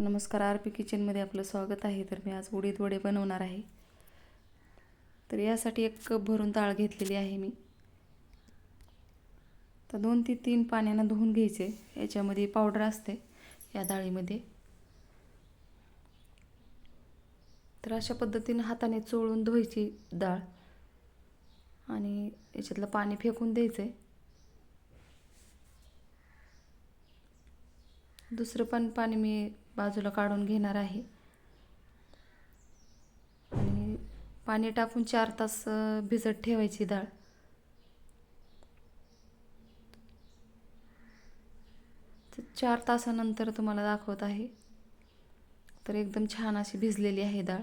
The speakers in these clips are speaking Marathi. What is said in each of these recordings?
नमस्कार आर पी किचनमध्ये आपलं स्वागत आहे. तर मी आज उडीद वडे बनवणार आहे. तर यासाठी एक कप भरून डाळ घेतलेली आहे मी. तर दोन ते तीन पाण्यानं धुवून घ्यायचे. याच्यामध्ये पावडर असते या डाळीमध्ये. तर अशा पद्धतीनं हाताने चोळून धुवायची डाळ आणि याच्यातलं पाणी फेकून द्यायचं आहे दुसरं पण पाणी मी बाजूला काढून घेणार आहे. आणि पाणी टाकून चार तास भिजत ठेवायची डाळ. तर चार तासानंतर तुम्हाला दाखवत आहे. तर एकदम छान अशी भिजलेली आहे डाळ.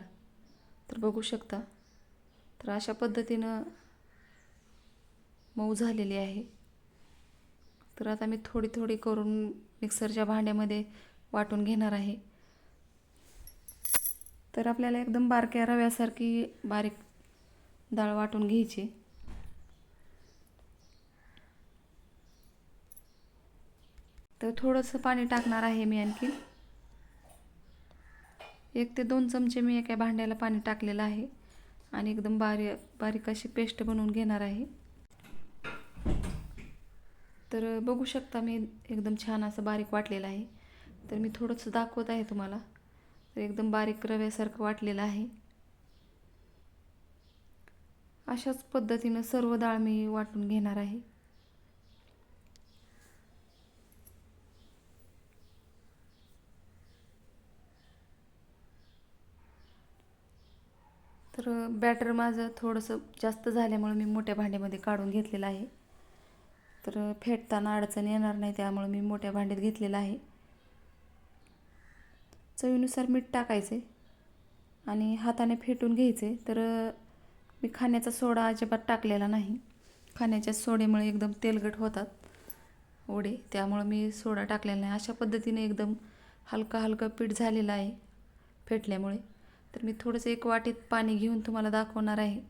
तर बघू शकता. तर अशा पद्धतीनं मऊ झालेली आहे. तर आता मी थोडी थोडी करून मिक्सरच्या भांड्यामध्ये वाटून घेणार आहे. तर आपल्याला एकदम बारक्या रव्यासारखी बारीक डाळ वाटून घ्यायची. तर थोडंसं पाणी टाकणार आहे मी आणखी. एक ते दोन चमचे मी एका भांड्याला पाणी टाकलेलं आहे आणि एकदम बारीक बारीक अशी पेस्ट बनवून घेणार आहे. तर बघू शकता मी एकदम छान असं बारीक वाटलेलं आहे. तर मी थोडंसं दाखवत आहे तुम्हाला. तर एकदम बारीक रव्यासारखं वाटलेलं आहे. अशाच पद्धतीनं सर्व डाळ मी वाटून घेणार आहे. तर बॅटर माझं थोडंसं जास्त झाल्यामुळे मी मोठ्या भांड्यामध्ये काढून घेतलेलं आहे. तर फेटताना अडचण येणार नाही त्यामुळे मी मोठ्या भांड्यात घेतलेलं आहे. चवीनुसार मीठ टाकायचे आणि हाताने फेटून घ्यायचे. तर मी खाण्याचा सोडा अजिबात टाकलेला नाही. खाण्याच्या सोडेमुळे एकदम तेलगट होतात वडे. त्यामुळं मी सोडा टाकलेला नाही. अशा पद्धतीने एकदम हलका हलका पीठ झालेलं आहे फेटल्यामुळे. तर मी थोडंसं एक वाटीत पाणी घेऊन तुम्हाला दाखवणार आहे.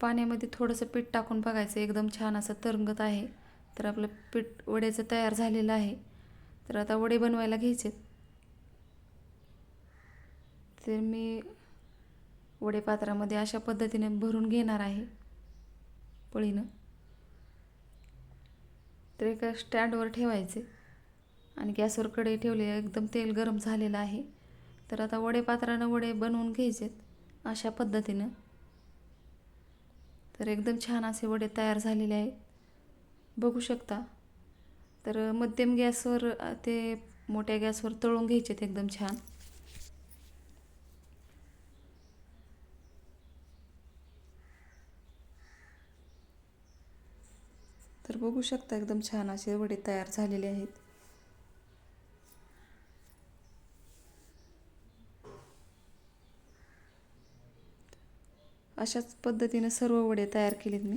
पाण्यामध्ये थोडंसं पीठ टाकून बघायचं. एकदम छान असं तरंगत आहे. तर आपलं पीठ वड्याचं तयार झालेलं आहे. तर आता वडे बनवायला घ्यायचे तर मी वडे पात्रामध्ये अशा पद्धतीने भरून घेणार आहे पळीनं. तर एका स्टँडवर ठेवायचे. आणि गॅसवर कढई ठेवले एकदम तेल गरम झालेलं आहे. तर आता वडे पात्रानं वडे बनवून घ्यायचेत अशा पद्धतीनं. तर एकदम छान असे वडे तयार झालेले आहेत. बघू शकता. तर मध्यम गॅसवर ते मोठ्या गॅसवर तळून घ्यायचेत एकदम छान. तर बघू शकता एकदम छान असे वडे तयार झालेले आहेत. अशाच पद्धतीनं सर्व वडे तयार केलेत मी.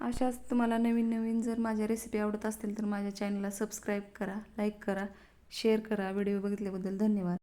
अशाच तुम्हाला नवीन नवीन जर माझ्या रेसिपी आवडत असतील तर माझ्या चॅनलला सबस्क्राईब करा लाईक करा शेअर करा. व्हिडिओ बघितल्याबद्दल धन्यवाद.